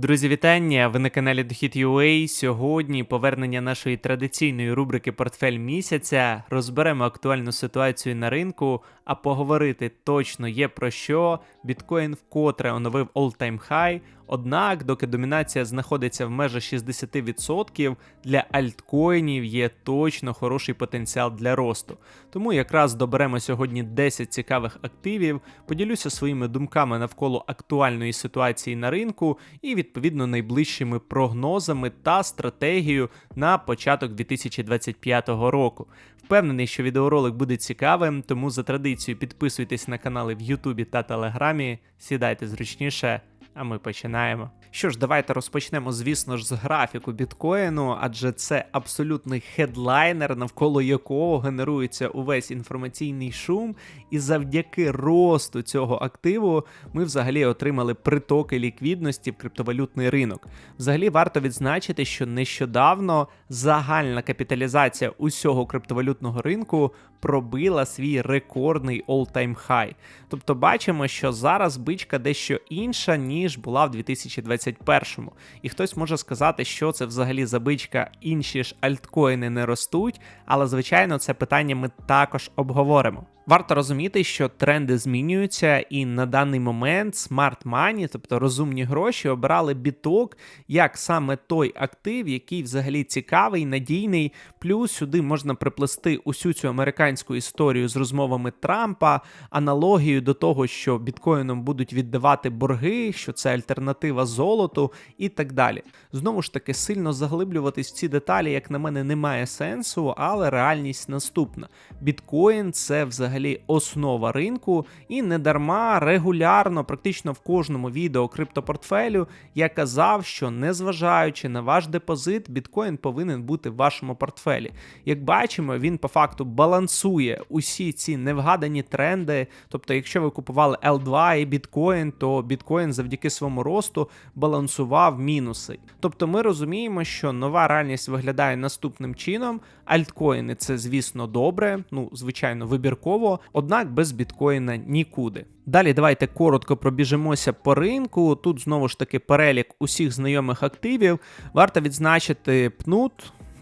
Друзі, вітання! Ви на каналі Дохід.ua. Сьогодні повернення нашої традиційної рубрики Портфель місяця. Розберемо актуальну ситуацію на ринку, а поговорити точно є про що. Біткоін вкотре оновив all-time high, Однак, доки домінація знаходиться в межах 60%, для альткоїнів є точно хороший потенціал для росту. Тому якраз доберемо сьогодні 10 цікавих активів, поділюся своїми думками навколо актуальної ситуації на ринку і відповідно найближчими прогнозами та стратегією на початок 2025 року. Впевнений, що відеоролик буде цікавим, тому за традицією підписуйтесь на канали в Ютубі та Телеграмі, сідайте зручніше. А ми починаємо. Що ж, давайте розпочнемо, звісно ж, з графіку біткоїну, адже це абсолютний хедлайнер, навколо якого генерується увесь інформаційний шум, і завдяки росту цього активу ми взагалі отримали притоки ліквідності в криптовалютний ринок. Взагалі варто відзначити, що нещодавно загальна капіталізація усього криптовалютного ринку пробила свій рекордний all-time high. Тобто бачимо, що зараз бичка дещо інша, ніж була в 2021-му. І хтось може сказати, що це взагалі забичка, інші ж альткоїни не ростуть, але звичайно це питання ми також обговоримо. Варто розуміти, що тренди змінюються, і на даний момент Smart Money, тобто розумні гроші, обрали біток як саме той актив, який взагалі цікавий, надійний. Плюс сюди можна приплести усю цю американську історію з розмовами Трампа, аналогію до того, що біткоїном будуть віддавати борги, що це альтернатива золоту і так далі. Знову ж таки, сильно заглиблюватись в ці деталі, як на мене, немає сенсу, але реальність наступна: біткоін це взагалі взагалі основа ринку, і недарма регулярно, практично в кожному відео криптопортфелю, я казав, що незважаючи на ваш депозит, біткоін повинен бути в вашому портфелі. Як бачимо, він по факту балансує усі ці невгадані тренди. Тобто, якщо ви купували L2 і біткоін, то біткоін завдяки своєму росту балансував мінуси. Тобто, ми розуміємо, що нова реальність виглядає наступним чином. Альткоїни це, звісно, добре, ну, звичайно, вибірково, однак без біткоїна нікуди. Далі давайте коротко пробіжимося по ринку. Тут знову ж таки перелік усіх знайомих активів. Варто відзначити пнут.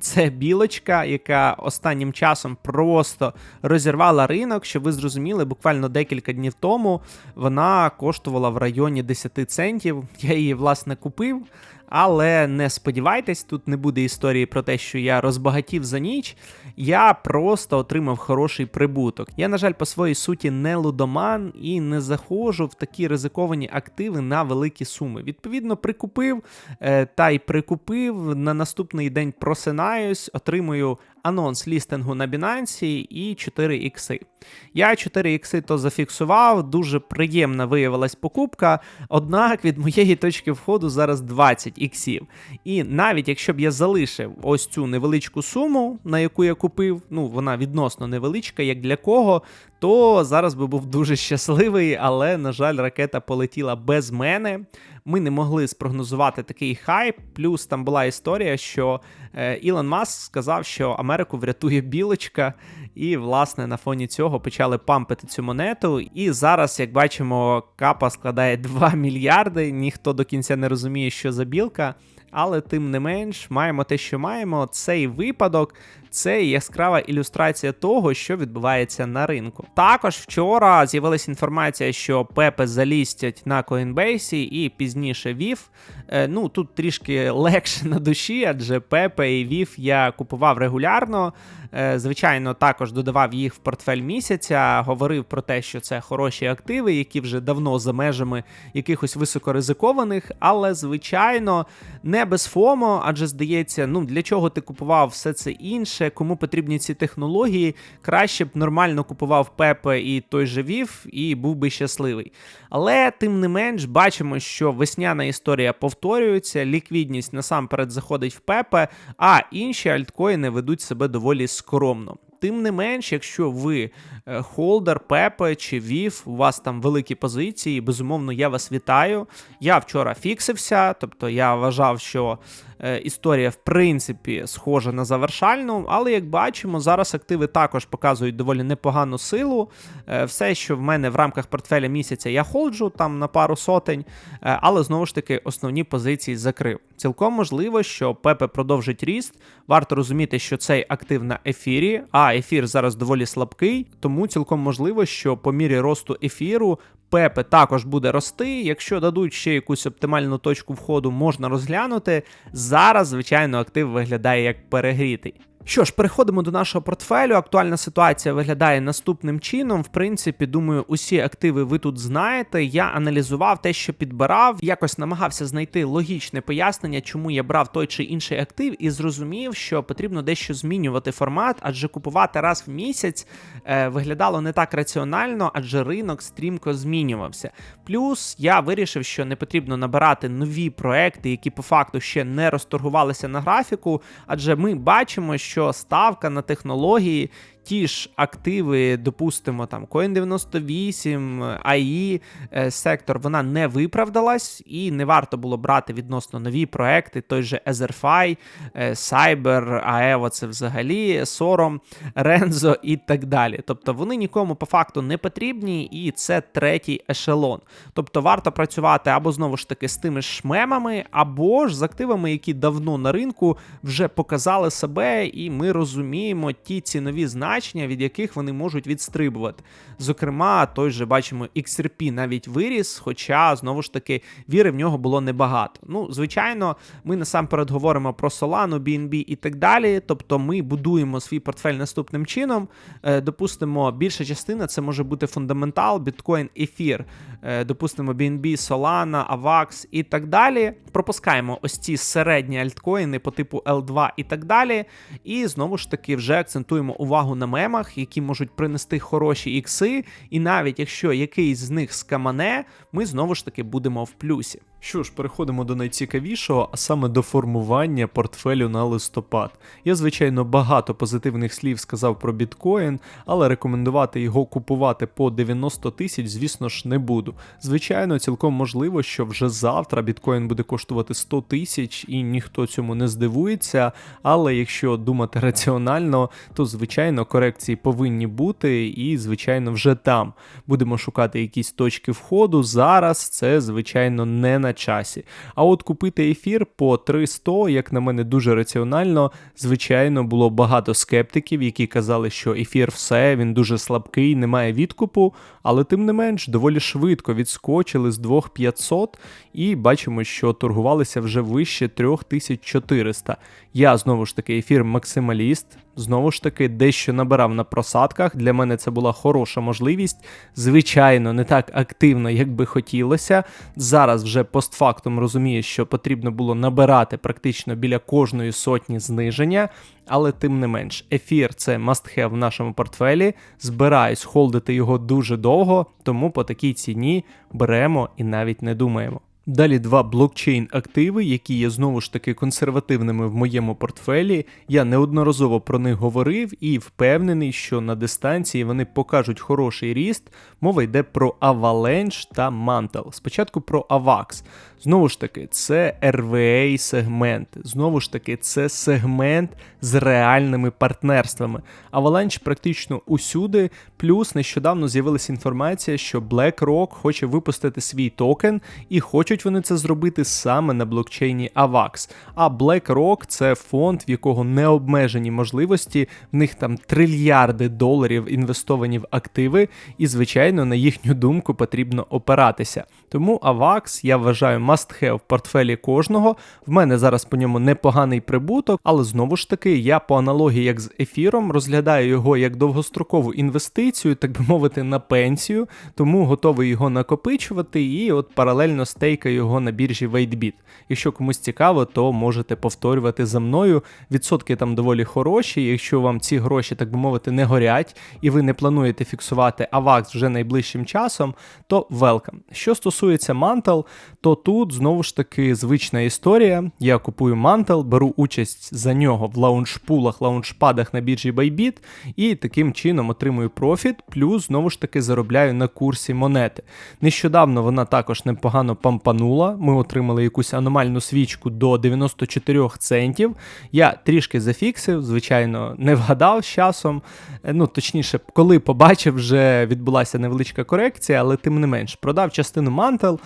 Це білочка, яка останнім часом просто розірвала ринок. Щоб ви зрозуміли, буквально декілька днів тому вона коштувала в районі 10 центів. Я її власне купив. Але не сподівайтесь, тут не буде історії про те, що я розбагатів за ніч. Я просто отримав хороший прибуток. Я, на жаль, по своїй суті не лудоман і не заходжу в такі ризиковані активи на великі суми. Відповідно, прикупив е, та й прикупив. На наступний день просинаюсь, отримую анонс лістингу на Binance і 4 ікси. Я 4 ікси то зафіксував, дуже приємна виявилась покупка. Однак від моєї точки входу зараз 20 іксів. І навіть якщо б я залишив ось цю невеличку суму, на яку я купив, ну вона відносно невеличка, як для кого, то зараз би був дуже щасливий, але, на жаль, ракета полетіла без мене. Ми не могли спрогнозувати такий хайп. Плюс там була історія, що е, Ілон Маск сказав, що Америку врятує білочка, і, власне, на фоні цього почали пампити цю монету. І зараз, як бачимо, капа складає 2 мільярди. Ніхто до кінця не розуміє, що за білка. Але тим не менш, маємо те, що маємо. Цей випадок це яскрава ілюстрація того, що відбувається на ринку. Також вчора з'явилася інформація, що Пепе залістять на Coinbase і пізніше VIF. Е, ну тут трішки легше на душі, адже Пепе і VIF я купував регулярно. Е, звичайно, також додавав їх в портфель місяця, говорив про те, що це хороші активи, які вже давно за межами якихось високоризикованих, але, звичайно, не без ФОМО, адже здається, ну для чого ти купував все це інше, кому потрібні ці технології, краще б нормально купував Пепе і той же Вів, і був би щасливий. Але тим не менш бачимо, що весняна історія повторюється, ліквідність насамперед заходить в Пепе, а інші альткоїни ведуть себе доволі скромно. Тим не менш, якщо ви е, холдер, Пепе чи Вів, у вас там великі позиції, безумовно, я вас вітаю. Я вчора фіксився, тобто я вважав, що Е, історія, в принципі, схожа на завершальну, але як бачимо, зараз активи також показують доволі непогану силу. Е, все, що в мене в рамках портфеля місяця, я холджу там на пару сотень, але знову ж таки основні позиції закрив. Цілком можливо, що Пепе продовжить ріст. Варто розуміти, що цей актив на ефірі, а ефір зараз доволі слабкий, тому цілком можливо, що по мірі росту ефіру Пепе також буде рости. Якщо дадуть ще якусь оптимальну точку входу, можна розглянути. Зараз, звичайно, актив виглядає як перегрітий. Що ж, переходимо до нашого портфелю. Актуальна ситуація виглядає наступним чином. В принципі, думаю, усі активи ви тут знаєте. Я аналізував те, що підбирав, якось намагався знайти логічне пояснення, чому я брав той чи інший актив, і зрозумів, що потрібно дещо змінювати формат, адже купувати раз в місяць е, виглядало не так раціонально, адже ринок стрімко змінювався. Плюс я вирішив, що не потрібно набирати нові проекти, які по факту ще не розторгувалися на графіку, адже ми бачимо, що що ставка на технології ті ж активи, допустимо, там Coin98, AI е, сектор, вона не виправдалась, і не варто було брати відносно нові проекти, той же Etherfi, Cyber, AEVO це взагалі, Sorom, Renzo і так далі. Тобто вони нікому по факту не потрібні, і це третій ешелон. Тобто варто працювати або знову ж таки з тими шмемами, або ж з активами, які давно на ринку вже показали себе, і ми розуміємо ті цінові значення значення, від яких вони можуть відстрибувати. Зокрема, той же бачимо XRP навіть виріс, хоча знову ж таки віри в нього було небагато. Ну, звичайно, ми насамперед говоримо про Solana, BNB і так далі. Тобто ми будуємо свій портфель наступним чином. Е, допустимо, більша частина це може бути фундаментал, біткоін, ефір. Е, допустимо, BNB, Solana, AVAX і так далі. Пропускаємо ось ці середні альткоїни по типу L2 і так далі. І знову ж таки вже акцентуємо увагу на мемах, які можуть принести хороші ікси, і навіть якщо якийсь з них скамане, ми знову ж таки будемо в плюсі. Що ж, переходимо до найцікавішого, а саме до формування портфелю на листопад. Я, звичайно, багато позитивних слів сказав про біткоін, але рекомендувати його купувати по 90 тисяч, звісно ж, не буду. Звичайно, цілком можливо, що вже завтра біткоін буде коштувати 100 тисяч і ніхто цьому не здивується. Але якщо думати раціонально, то звичайно корекції повинні бути, і, звичайно, вже там будемо шукати якісь точки входу. Зараз це, звичайно, не на часі. А от купити ефір по 300, як на мене, дуже раціонально. Звичайно, було багато скептиків, які казали, що ефір все, він дуже слабкий, немає відкупу, але тим не менш доволі швидко відскочили з 2500 і бачимо, що торгувалися вже вище 3400. Я знову ж таки ефір максималіст. Знову ж таки, дещо набирав на просадках. Для мене це була хороша можливість. Звичайно, не так активно, як би хотілося. Зараз вже постфактум розумію, що потрібно було набирати практично біля кожної сотні зниження, але тим не менш, ефір це must-have в нашому портфелі. Збираюсь холдити його дуже довго, тому по такій ціні беремо і навіть не думаємо. Далі два блокчейн-активи, які є знову ж таки консервативними в моєму портфелі. Я неодноразово про них говорив і впевнений, що на дистанції вони покажуть хороший ріст. Мова йде про Avalanche та Mantle. Спочатку про AVAX. Знову ж таки, це RVA сегмент. Знову ж таки, це сегмент з реальними партнерствами. Avalanche практично усюди. Плюс нещодавно з'явилася інформація, що BlackRock хоче випустити свій токен, і хочуть вони це зробити саме на блокчейні AVAX. А BlackRock – це фонд, в якого необмежені можливості, в них там трильярди доларів інвестовані в активи, і, звичайно, на їхню думку потрібно опиратися. Тому AVAX я вважаю must-have в портфелі кожного. В мене зараз по ньому непоганий прибуток, але знову ж таки, я по аналогії як з ефіром розглядаю його як довгострокову інвестицію, так би мовити, на пенсію, тому готовий його накопичувати і от паралельно стейкаю його на біржі WaitBit. Якщо комусь цікаво, то можете повторювати за мною. Відсотки там доволі хороші. Якщо вам ці гроші, так би мовити, не горять, і ви не плануєте фіксувати AVAX вже найближчим часом, то welcome. Що стосується Mantle, то тут тут знову ж таки звична історія. Я купую мантел, беру участь за нього в лаунчпулах, лаунчпадах на біржі Bybit і таким чином отримую профіт, плюс знову ж таки заробляю на курсі монети. Нещодавно вона також непогано пампанула. Ми отримали якусь аномальну свічку до 94 центів. Я трішки зафіксив, звичайно, не вгадав з часом. Е, Ну, точніше, коли побачив, вже відбулася невеличка корекція, але тим не менш продав частину мантел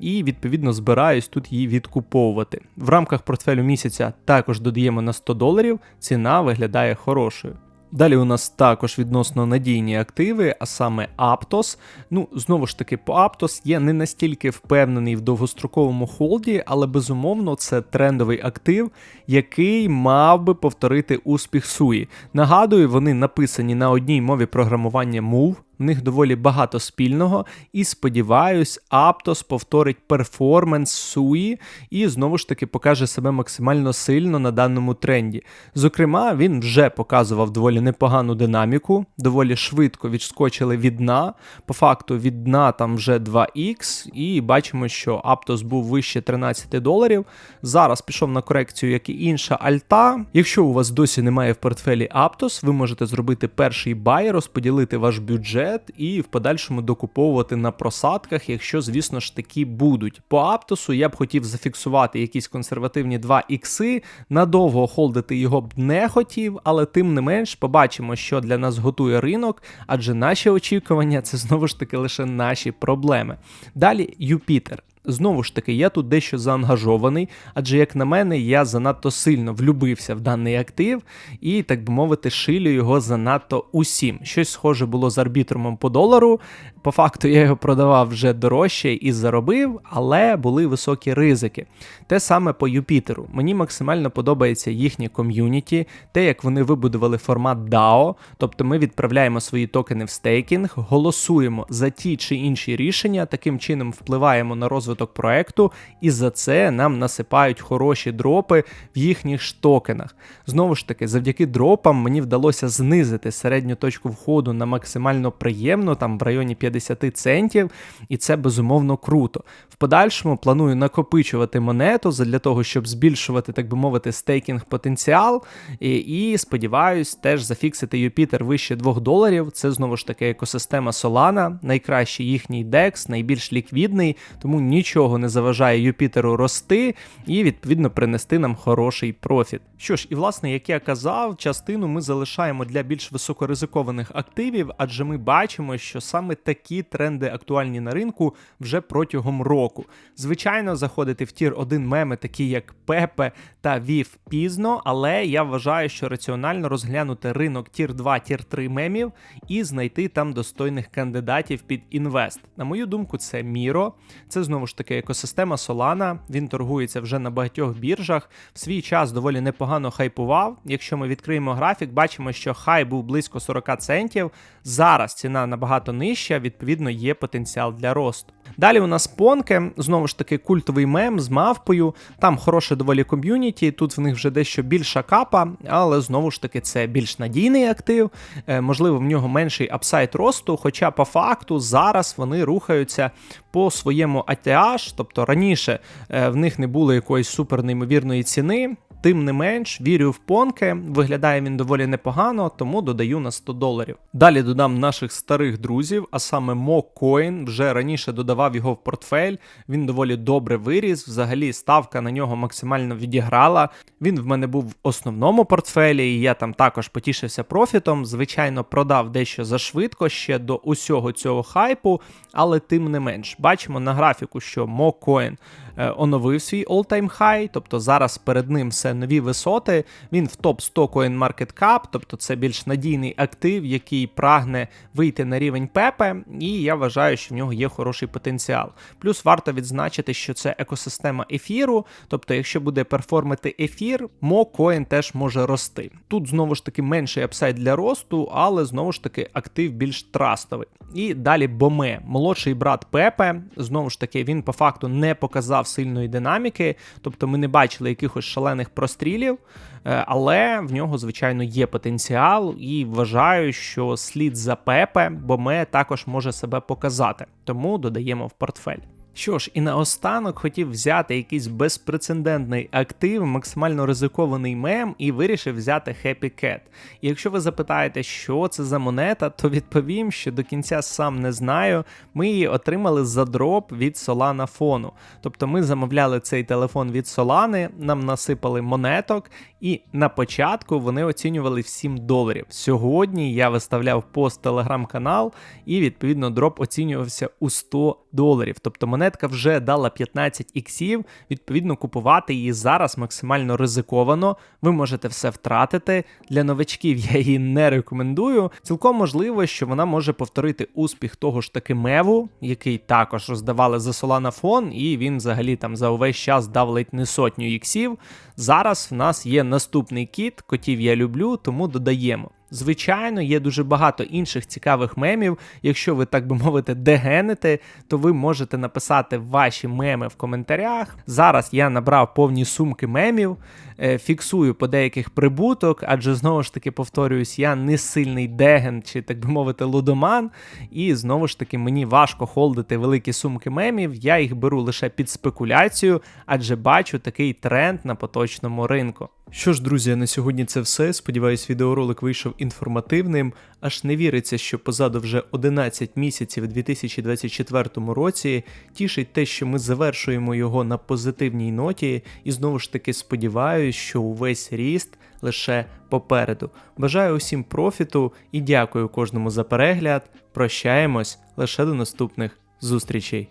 і відповідно збираюсь тут її відкуповувати. В рамках портфелю місяця також додаємо на 100 доларів. Ціна виглядає хорошою. Далі у нас також відносно надійні активи, а саме Aptos. Ну, знову ж таки, по Aptos я не настільки впевнений в довгостроковому холді, але безумовно це трендовий актив, який мав би повторити успіх Суї. Нагадую, вони написані на одній мові програмування Move. В них доволі багато спільного, і сподіваюсь, Aptos повторить перформанс Суї і знову ж таки покаже себе максимально сильно на даному тренді. Зокрема, він вже показував доволі непогану динаміку, доволі швидко відскочили від дна. По факту від дна там вже 2х, і бачимо, що Aptos був вище 13 доларів. Зараз пішов на корекцію, як і інша альта. Якщо у вас досі немає в портфелі Aptos, ви можете зробити перший бай, розподілити ваш бюджет і в подальшому докуповувати на просадках, якщо, звісно ж, такі будуть. По Аптосу я б хотів зафіксувати якісь консервативні 2 ікси. Надовго холдити його б не хотів, але тим не менш побачимо, що для нас готує ринок, адже наші очікування це знову ж таки лише наші проблеми. Далі Юпітер. Знову ж таки, я тут дещо заангажований, адже, як на мене, я занадто сильно влюбився в даний актив і, так би мовити, шилю його занадто усім. Щось схоже було з арбітромом по долару. По факту я його продавав вже дорожче і заробив, але були високі ризики. Те саме по Юпітеру. Мені максимально подобається їхнє ком'юніті, те, як вони вибудували формат DAO, тобто ми відправляємо свої токени в стейкінг, голосуємо за ті чи інші рішення, таким чином впливаємо на розвиток проекту, і за це нам насипають хороші дропи в їхніх ж токенах. Знову ж таки, завдяки дропам мені вдалося знизити середню точку входу на максимально приємну, там в районі 50 центів, і це безумовно круто. В подальшому планую накопичувати монету для того, щоб збільшувати, так би мовити, стейкінг потенціал. І, і сподіваюсь, теж зафіксити Юпітер вище 2 доларів. Це знову ж таки екосистема Solana, найкращий їхній DEX, найбільш ліквідний, тому нічого не заважає Юпітеру рости і відповідно принести нам хороший профіт. Що ж, і власне, як я казав, частину ми залишаємо для більш високоризикованих активів, адже ми бачимо, що саме такі тренди актуальні на ринку вже протягом року. Звичайно, заходити в тір 1 меми, такі як Пепе та Вів пізно, але я вважаю, що раціонально розглянути ринок тір 2, тір 3 мемів і знайти там достойних кандидатів під інвест. На мою думку, це Міро. Це знову ж таки екосистема Solana. Він торгується вже на багатьох біржах. В свій час доволі непогано хайпував. Якщо ми відкриємо графік, бачимо, що хай був близько 40 центів. Зараз ціна набагато нижча, відповідно, є потенціал для росту. Далі у нас понке, знову ж таки, культовий мем з мавпою. Там хороше доволі ком'юніті. Тут в них вже дещо більша капа, але знову ж таки це більш надійний актив. Е, можливо, в нього менший апсайт росту. Хоча по факту зараз вони рухаються по своєму ATH, тобто раніше е, в них не було якоїсь супер неймовірної ціни. Тим не менш, вірю в понке, виглядає він доволі непогано, тому додаю на 100 доларів. Далі додам наших старих друзів, а саме MoCoin, вже раніше додавав його в портфель. Він доволі добре виріс. Взагалі ставка на нього максимально відіграла. Він в мене був в основному портфелі, і я там також потішився профітом. Звичайно, продав дещо зашвидко ще до усього цього хайпу, але тим не менш, бачимо на графіку, що MoCoin е, оновив свій all-time high, тобто зараз перед ним все нові висоти. Він в топ 100 CoinMarketCap, тобто це більш надійний актив, який прагне вийти на рівень Пепе, і я вважаю, що в нього є хороший потенціал. Плюс варто відзначити, що це екосистема ефіру, тобто, якщо буде перформити ефір, MoCoin теж може рости. Тут знову ж таки менший апсайд для росту, але знову ж таки актив більш трастовий. І далі Боме, молодший брат Пепе. Знову ж таки, він по факту не показав сильної динаміки, тобто ми не бачили якихось шалених прострілів, е, але в нього, звичайно, є потенціал, і вважаю, що слід за Пепе Боме також може себе показати, тому додаємо в портфель. Що ж, і наостанок хотів взяти якийсь безпрецедентний актив, максимально ризикований мем, і вирішив взяти Happy Cat. І якщо ви запитаєте, що це за монета, то відповім, що до кінця сам не знаю. Ми її отримали за дроп від Solana фону. Тобто ми замовляли цей телефон від Solana, нам насипали монеток, і на початку вони оцінювали в 7 доларів. Сьогодні я виставляв пост телеграм-канал, і відповідно дроп оцінювався у 100 доларів. Тобто монетка вже дала 15 іксів. Відповідно, купувати її зараз максимально ризиковано. Ви можете все втратити. Для новачків я її не рекомендую. Цілком можливо, що вона може повторити успіх того ж таки меву, який також роздавали за Solana фон, і він взагалі там за увесь час дав ледь не сотню іксів. Зараз в нас є наступний кіт, котів я люблю, тому додаємо. Звичайно, є дуже багато інших цікавих мемів. Якщо ви, так би мовити, дегенете, то ви можете написати ваші меми в коментарях. Зараз я набрав повні сумки мемів, е, фіксую по деяких прибуток, адже знову ж таки повторююсь, я не сильний деген чи, так би мовити, лудоман. І знову ж таки мені важко холдити великі сумки мемів. Я їх беру лише під спекуляцію, адже бачу такий тренд на поточному ринку. Що ж, друзі, на сьогодні це все. Сподіваюсь, відеоролик вийшов інформативним. Аж не віриться, що позаду вже 11 місяців у 2024 році. Тішить те, що ми завершуємо його на позитивній ноті, і знову ж таки сподіваюсь, що увесь ріст лише попереду. Бажаю усім профіту і дякую кожному за перегляд. Прощаємось лише до наступних зустрічей.